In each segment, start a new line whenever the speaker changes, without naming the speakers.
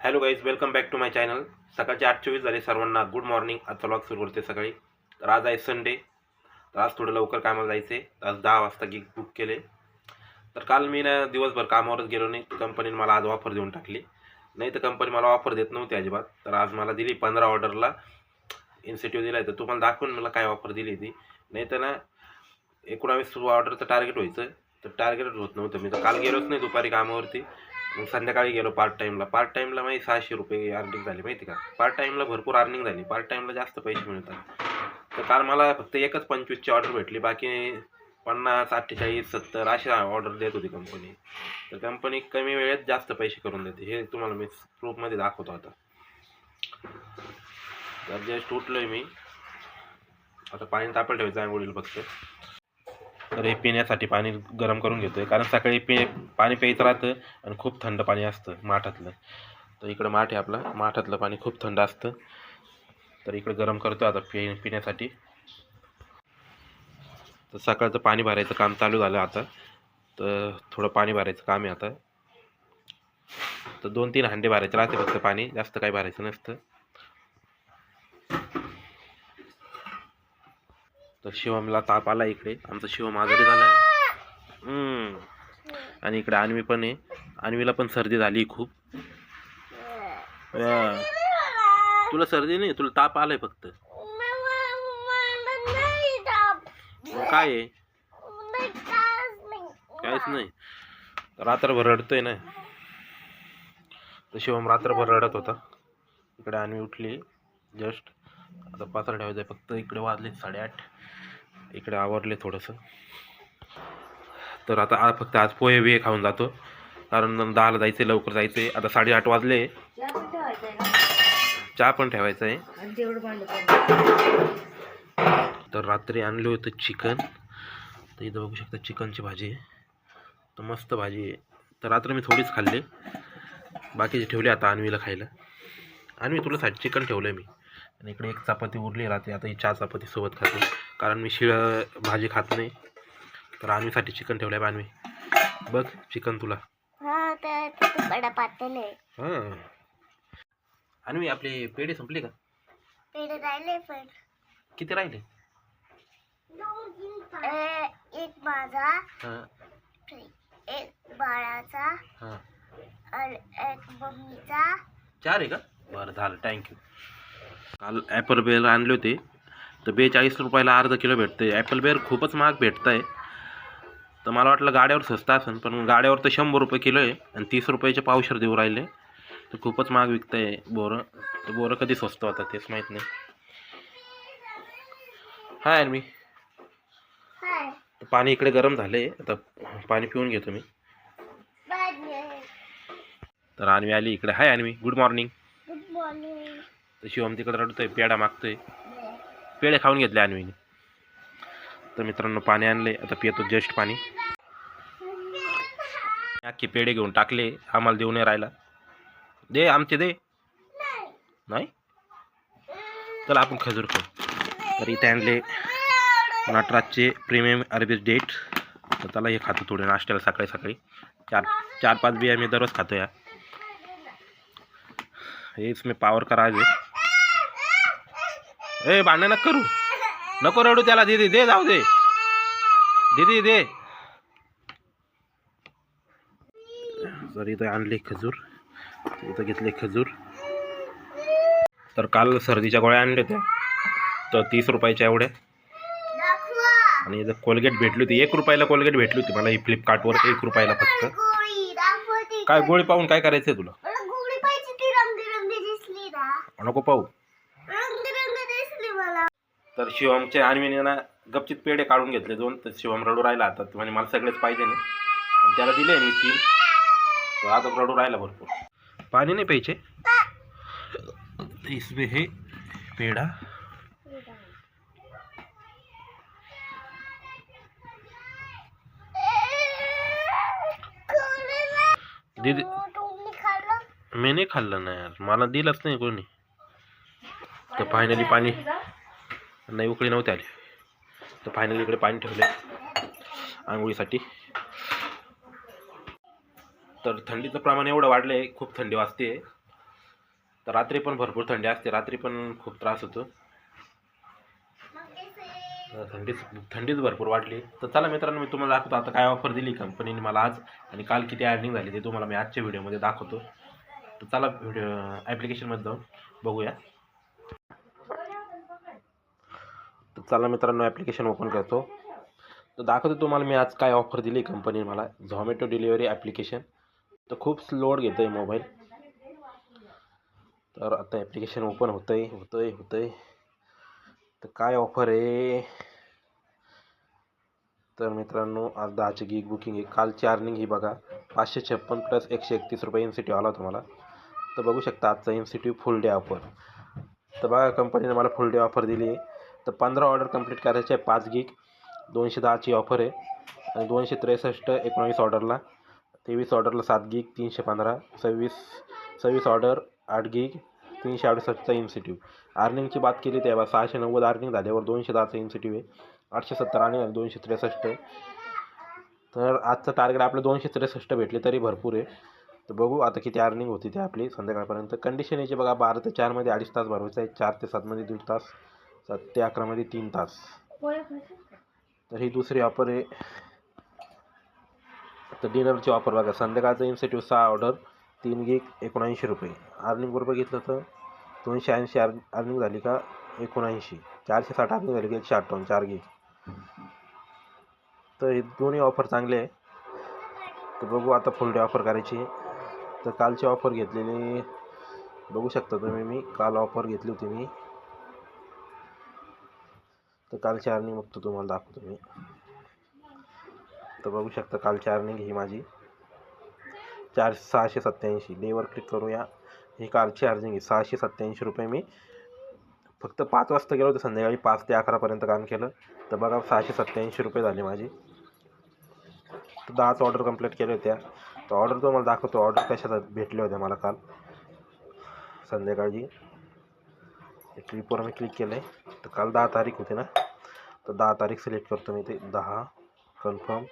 Hello guys welcome back to my channel सकाळचे आठ चोवीस झाले सर्वांना गुड मॉर्निंग आजचा ब्लॉग सुरू करते सकाळी. तर आज आहे संडे तर आज थोडं लवकर कामाला जायचे. आज दहा वाजता गिग बुक केले. तर काल मी ना दिवसभर कामावरच गेलो नाही. कंपनीने मला आज ऑफर देऊन टाकली. नाही तर कंपनी मला ऑफर देत नव्हती अजिबात. तर आज मला दिली पंधरा ऑर्डरला इन्सेटिव्ह दिला आहे तर तुम्हाला दाखवून मला काय ऑफर दिली ती. नाही तर ना एकोणावीस ऑर्डरचं टार्गेट व्हायचं. तर टार्गेटच होत नव्हतं. मी तर काल गेलोच नाही दुपारी कामावरती. मग संध्याकाळी गेलो पार्ट टाईमला पार्ट टाईमला माहिती सहाशे रुपये अर्निंग झाली माहिती का? पार्ट टाईमला भरपूर अर्निंग झाली. पार्ट टाईमला जास्त पैसे मिळतात. तर काल मला फक्त एकच पंचवीसची ऑर्डर भेटली. बाकी पन्नास अठ्ठेचाळीस सत्तर अशा ऑर्डर देत होती कंपनी तर कंपनी कमी वेळेत जास्त पैसे करून देते. हे तुम्हाला मी प्रूफमध्ये दाखवतो आता. तर जस्ट उठलो आहे मी. आता पाणी तापल ठेवायचं आंघोळीला फक्त. तर हे पिण्यासाठी पाणी गरम करून घेतोय. कारण सकाळी पे पाणी प्यायचं राहतं आणि खूप थंड पाणी असतं माठातलं. तर इकडं माठ आहे आपलं. माठातलं पाणी खूप थंड असतं. तर इकडे गरम करतो आता पि पिण्यासाठी. तर सकाळचं पाणी भरायचं काम चालू झालं आता. तर थोडं पाणी भरायचं काम आहे आता. तर दोन तीन हांडे भरायचे राहते फक्त पाणी. जास्त काही भरायचं नसतं. तर शिवमला ताप आला इकडे. आमचा शिवम आजारी झाला आहे. हम्म. आणि इकडे अन्वी पण आहे. अन्वीला पण सर्दी झाली खूप. तुला सर्दी नाही? तुला ताप आलाय फक्त. काय आहे? काहीच नाही. रात्रभर रडतोय ना. तर शिवम रात्रभर रडत होता. इकडे अन्वी उठली. जस्ट. आता पात्र ठेवायचं आहे फक्त इकडे वाजले साडेआठ. इकडे आवरले थोडंसं. तर आता आ- फक्त आज पोहे बिहे खाऊन जातो. कारण दहाला जायचं आहे लवकर जायचं आहे आता साडेआठ वाजले. चहा पण ठेवायचा आहे तर रात्री आणलं होतं चिकन. तर इथं बघू शकता चिकनची भाजी आहे. तर मस्त भाजी आहे. तर रात्री मी थोडीच खाल्ली. बाकीचे ठेवले आता आणवीला खायला. अन्वी तुला साठी चिकन ठेवलं मी. आणि इकडे एक चपाती उरली राहते आता ही चहा चपाती सोबत खाते. कारण मी शिळ भाजी खात नाही. तर अन्वीसाठी चिकन ठेवलं आहे अन्वी बघ चिकन तुला.
हा
हां. अन्वी आपले पेढे संपले का?
पेढे राहिले पण.
किती राहिले?
ए, एक माझा
हां.
एक बाळाचा
हां.
आणि एक मम्मीचा.
चार आहे का? बरं झालं थँक्यू काल ॲपल बेर आणले होते. तर बेचाळीस रुपयाला अर्धा किलो भेटते ॲपल बेर खूपच महाग भेटत आहे तर मला वाटलं गाड्यावर स्वस्त असेल पण गाड्यावर तर शंभर रुपये किलो आहे आणि तीस रुपयाचे पावशर देऊ राहिले. तर खूपच महाग विकत आहे बोरं. तर बोरं कधी स्वस्त होतात तेच माहीत नाही. हाय मी पाणी इकडे गरम झालं आहे आता पाणी पिऊन घेतो मी. तर आणवी आली इकडे. Hi Aanvi good morning Shivam तिकडे रडतोय पेढा मागतोय. पेढे खाऊन घेतले अन्वीने. तर मित्रांनो पाणी आणले. आता पियतो जस्ट पाणी. अख्खे पेढे घेऊन टाकले. आम्हाला देऊ नाही राहिला. दे आमचे दे. नाही? चला आपण खजूर खाऊ. तर इथे आणले नटराजचे प्रीमियम अरबीज डेट तर त्याला हे खातो थोडे नाश्त्याला सकाळी सकाळी. चार चार पाच बिया मी दररोज खातो या. हेच मी पावर का ए भांडण नको करू. नको रडू त्याला दीदी दे जाऊ दे. दीदी दे. तर इथं आणले खजूर इथं घेतले खजूर. तर काल सर्दीच्या गोळ्या आणल्या होत्या. तर तीस रुपयाच्या एवढ्या. आणि इथं कोलगेट भेटली होती. एक रुपयाला कोलगेट भेटली होती. मला ही फ्लिपकार्टवर एक रुपयाला फक्त. काय गोळी पाहून काय करायचंय तुला? नको पाहू. तर शिवमचे आणवीने ना गपचित पेढे काढून घेतले दोन तर शिवम रडू राहिला आता. म्हणजे मला सगळेच पाहिजे नाही. त्याला दिले मी तीन. तर आता रडू राहिला भरपूर. पाणी नाही प्यायचे? इसमें हे पेढा. दीदी
खाल्लं
मी नाही खाल्लं ना यार. मला दिलंच नाही कोणी. तर फायनली पाणी नाही उकळी नव्हते आली. तर फायनली इकडे पाणी ठेवले आंघोळीसाठी. तर थंडीचं प्रमाण एवढं वाढलं आहे खूप थंडी वाजते तर रात्री पण भरपूर थंडी असते रात्री पण खूप त्रास होतो. थंडीच थंडीच भरपूर वाटली तर चला मित्रांनो मी तुम्हाला दाखवतो आता काय ऑफर दिली कंपनीने मला आज आणि काल किती अर्निंग झाली ते तुम्हाला मी आजच्या व्हिडिओमध्ये दाखवतो. तर चला व्हिडिओ ॲप्लिकेशनमध्ये जाऊन बघूया तर चला मित्रांनो ॲप्लिकेशन ओपन करतो. तर दाखवतो तुम्हाला मी आज काय ऑफर दिली कंपनीने मला. झोमॅटो डिलिव्हरी ॲप्लिकेशन तर खूप स्लोड घेतो आहे मोबाईल तर आता ॲप्लिकेशन ओपन होतं आहे होतं आहे होतं आहे तर काय ऑफर आहे? तर मित्रांनो आज दहाची गिग बुकिंग आहे. काल अर्निंग ही बघा पाचशे छप्पन प्लस एकशे एकतीस रुपये एन सी टी आला होता मला. तर बघू शकता आजचा N C T full day offer तर बघा कंपनीने मला फुल डे ऑफर दिली आहे. तर पंधरा ऑर्डर कंप्लीट करायचे आहे पाच गिग दोनशे दहाची ऑफर आहे. आणि दोनशे त्रेसष्ट एकोणावीस ऑर्डरला. तेवीस ऑर्डरला सात गिग तीनशे पंधरा. सव्वीस सव्वीस ऑर्डर आठ गिग तीनशे अडुसष्टचा इन्सिटिव्ह अर्निंगची बात केली तेव्हा सहाशे नव्वद अर्निंग झाल्यावर दोनशे दहाचा इन्सिटिव्ह आहे. आठशे सत्तर आणि दोनशे त्रेसष्ट आहे. तर आजचं टार्गेट आपलं दोनशे त्रेसष्ट भेटले तरी भरपूर आहे. तर बघू आता किती अर्निंग होती ते आपली संध्याकाळपर्यंत. कंडिशन याची बघा बारा ते चारमध्ये अडीच तास भरवायचं आहे. चार ते सातमध्ये दीड तास. सात ते अकरामध्ये तीन तास. तर ही दुसरी ऑफर आहे. तर डिनरची ऑफर बघा संध्याकाळचं इन्सेटिव्ह सहा ऑर्डर तीन गिग एकोणऐंशी रुपये. अर्निंग बरोबर घेतलं तर दोनशे ऐंशी अर् अर्निंग झाली का? एकोणऐंशी. चारशे साठ अर्निंग झाली का? एकशे अठ्ठावन्न चार गिग तर हे दोन्ही ऑफर चांगले आहे. तर बघू आता फुल डे ऑफर करायची तर कालची ऑफर घेतलेली बघू शकता तुम्ही मी काल ऑफर घेतली होती मी. तर कालची अर्निंग बघतो तुम्हाला दाखवतो मी. तर बघू शकता कालची अर्निंग ही माझी. चार सहाशे सत्त्याऐंशी. डेवर क्लिक करूया. ही कालची अर्निंग आहे. सहाशे सत्त्याऐंशी रुपये मी फक्त पाच वाजता गेलो होतो. संध्याकाळी पाच ते अकरापर्यंत काम केलं. तर बघा सहाशे सत्त्याऐंशी रुपये झाले माझे. तर दहाच ऑर्डर कंप्लीट केल्या होत्या. तर ऑर्डर तुम्हाला दाखवतो. ऑर्डर कशा भेटल्या होत्या मला काल. संध्याकाळी ट्रिपवर मी क्लिक केलं आहे तर काल दहा तारीख होती ना? तर दहा तारीख सिलेक्ट करतो मी ते. दहा कन्फर्म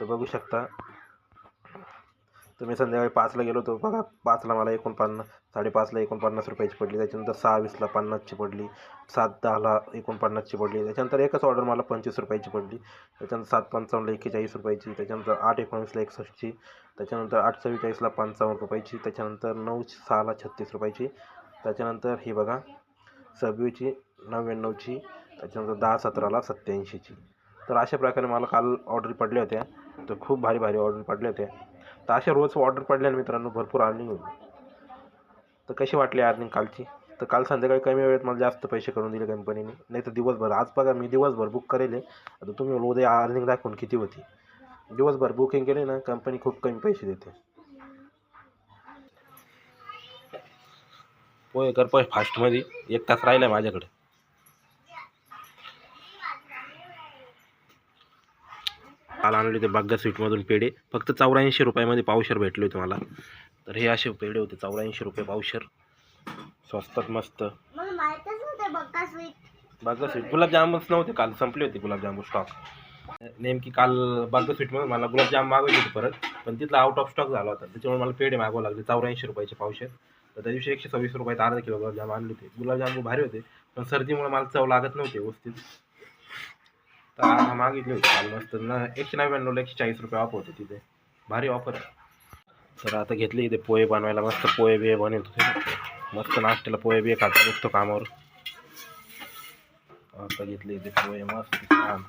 तर बघू शकता. तर मी संध्याकाळी पाचला गेलो होतो. बघा पाचला मला एकोणपन्नास साडेपाचला एकोणपन्नास रुपयाची पडली. त्याच्यानंतर सहा वीसला पन्नासची पडली. सात दहाला एकोणपन्नासची पडली. त्याच्यानंतर एकच ऑर्डर मला पंचवीस रुपयाची पडली. त्याच्यानंतर सात पंचावन्नला एक्केचाळीस रुपयाची. त्याच्यानंतर आठ एकोणीसला एकसष्टची त्याच्यानंतर आठ चव्वेचाळीसला पंचावन्न रुपयाची. त्याच्यानंतर नऊ सहाला छत्तीस रुपयाची. त्याच्यानंतर ही बघा सव्वीसची नव्याण्णवची त्याच्यानंतर दहा सतराला सत्याऐंशीची तर अशा प्रकारे मला काल ऑर्डर पडल्या होत्या. तर खूप भारी भारी ऑर्डर पडल्या होत्या. तर अशा रोज ऑर्डर पडल्या मित्रांनो भरपूर अर्निंग होईल. तर कशी वाटली अर्निंग कालची? तर काल संध्याकाळी कमी वेळेत मला जास्त पैसे करून दिले कंपनीने. नाही तर दिवसभर आज बघा मी दिवसभर बुक करेल आहे. आता तुम्ही उद्या अर्निंग दाखवून किती होती? दिवसभर बुकिंग केली ना कंपनी खूप कमी पैसे देते. पोहे कर पोहे फास्टमध्ये. एक तास राहिला आहे माझ्याकडे. काल आणले होते बाग्गा स्वीटमधून पेढे. फक्त चौऱ्याऐंशी रुपयामध्ये पावशर भेटले होते मला. तर हे असे पेढे होते चौऱ्याऐंशी रुपये पावशर. स्वस्तात मस्त. बाग्गा स्वीट गुलाबजामुनच नव्हते काल संपले होते गुलाबजामुन स्टॉक नेमकी काल बाग्गा स्वीटमध्ये मला गुलाबजाम मागवले होते परत. पण तिथला आउट ऑफ स्टॉक झाला होता. त्याच्यामुळे मला पेढे मागवावं लागले चौऱ्याऐंशी रुपयाचे पावशर. तर त्या दिवशी एकशे सव्वीस रुपयात अर्धा किलो गुलाबजाम आणले होते. गुलाबजाम भारी होते पण सर्दीमुळे मला चव लागत नव्हते व्यवस्थित. तर आ- मागितले होते काल मस्त. ना एकशे नव्याण्णवला एकशे चाळीस रुपये ऑफ होते तिथे. भारी ऑफर आहे. तर आता घेतले इथे पोहे बनवायला. मस्त पोहे बिहे बनवत होते मस्त नाश्त्याला पोहे बिहे खातो बसतो कामावर. आता घेतले इथे पोहे मस्त छान.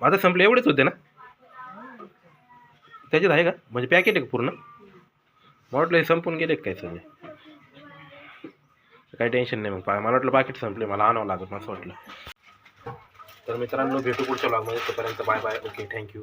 माझं संपले एवढेच होते ना? त्याच्यात आहे का? म्हणजे पॅकेट आहे का पूर्ण? मला हे संपून गेले काय सगळे? काही टेन्शन नाही मग. मला वाटलं पाकिट संपले. मला आणावं लागत असं वाटलं. तर मित्रांनो भेटू पुढच्या ब्लॉगमध्ये तोपर्यंत बाय बाय ओके थँक्यू